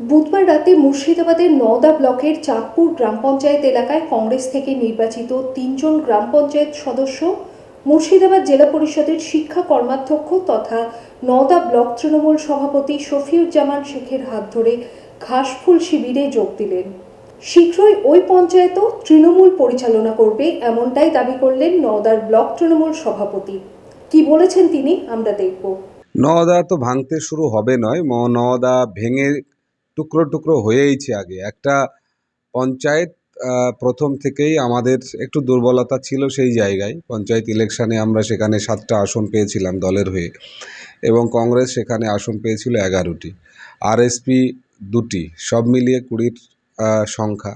বুধবার রাতে মুর্শিদাবাদের নওদা ব্লকের চাঁদপুর গ্রাম পঞ্চায়েত এলাকায় কংগ্রেস থেকে নির্বাচিত তিনজন গ্রাম পঞ্চায়েত সদস্য মুর্শিদাবাদ জেলা পরিষদের শিক্ষা কর্মাধ্যক্ষ তথা নওদা ব্লক তৃণমূল সভাপতি শফিউজ্জামান শেখের হাত ধরে ঘাসফুল শিবিরে যোগ দিলেন। শীঘ্রই ওই পঞ্চায়েতও তৃণমূল পরিচালনা করবে এমনটাই দাবি করলেন নওদার ব্লক তৃণমূল সভাপতি। কি বলেছেন তিনি, আমরা দেখব। নওদা তো ভাঙতে শুরু হবে নয় নওদা ভেঙে টুকরো টুকরো হয়েইছে আগে। একটা পঞ্চায়েত প্রথম থেকেই আমাদের একটু দুর্বলতা ছিল সেই জায়গায়। পঞ্চায়েত ইলেকশানে আমরা সেখানে সাতটা আসন পেয়েছিলাম দলের হয়ে এবং কংগ্রেস সেখানে আসন পেয়েছিল এগারোটি। আরএসপি দুটি, সব মিলিয়ে কুড়ির সংখ্যা।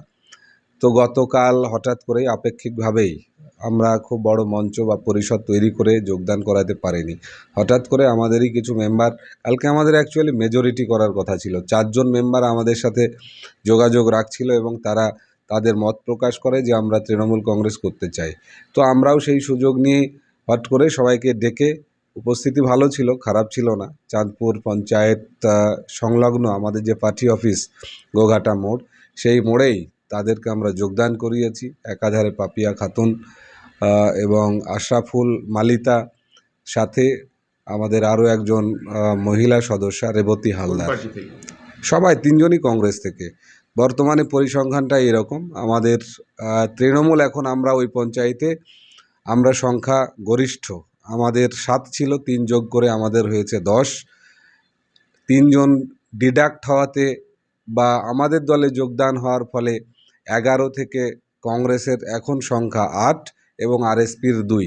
তো গতকাল হঠাৎ করেই আপেক্ষিকভাবেই আমরা খুব বড় মঞ্চ বা পরিষদ তৈরি করে যোগদান করাতে পারিনি। হঠাৎ করে আমাদেরই কিছু মেম্বার কালকে আমাদের অ্যাকচুয়ালি মেজরিটি করার কথা ছিল। চারজন মেম্বার আমাদের সাথে যোগাযোগ রাখছিল এবং তারা তাদের মত প্রকাশ করে যে আমরা তৃণমূল কংগ্রেস করতে চাই। তো আমরাও সেই সুযোগ নিয়ে হট করে সবাইকে ডেকে উপস্থিতি ভালো ছিল, খারাপ ছিল না। চাঁদপুর পঞ্চায়েত সংলগ্ন আমাদের যে পার্টি অফিস, গোঘাটা মোড়, সেই মোড়েই তাদেরকে আমরা যোগদান করিয়েছি। একাধারে পাপিয়া খাতুন এবং আশরাফুল মালিতা সাথে আমাদের আরও একজন মহিলা সদস্য রেবতী হালদার। সবাই তিনজনই কংগ্রেস থেকে। বর্তমানে পরিসংখ্যানটা এরকম আমাদের তৃণমূল এখন আমরা ওই পঞ্চায়েতে আমরা সংখ্যা গরিষ্ঠ। আমাদের সাত ছিল তিন যোগ করে আমাদের হয়েছে দশ। তিনজন ডিডাক্ট হওয়াতে বা আমাদের দলে যোগদান হওয়ার ফলে এগারো থেকে কংগ্রেসের এখন সংখ্যা আট। এবং আরএসপির দুই।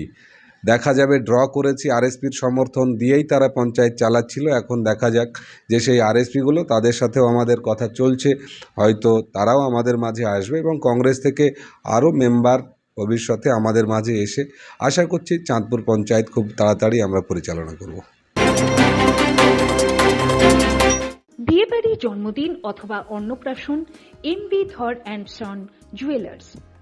দেখা যাবে, ড্র করেছি, আরএসপির সমর্থন দিয়েই তারা পঞ্চায়েত চালাচ্ছিল। এখন দেখা যাক যে সেই আরএসপিগুলো তাদের সাথেও আমাদের কথা চলছে। হয়তো তারাও আমাদের মাঝে আসবে এবং কংগ্রেস থেকে আরও মেম্বার ভবিষ্যতে আমাদের মাঝে এসে আশা করছি চাঁদপুর পঞ্চায়েত খুব তাড়াতাড়ি আমরা পরিচালনা করব। বিয়েবাড়ি জন্মদিন অথবা অন্নপ্রাশন, MB, Dhar and son, jewellers.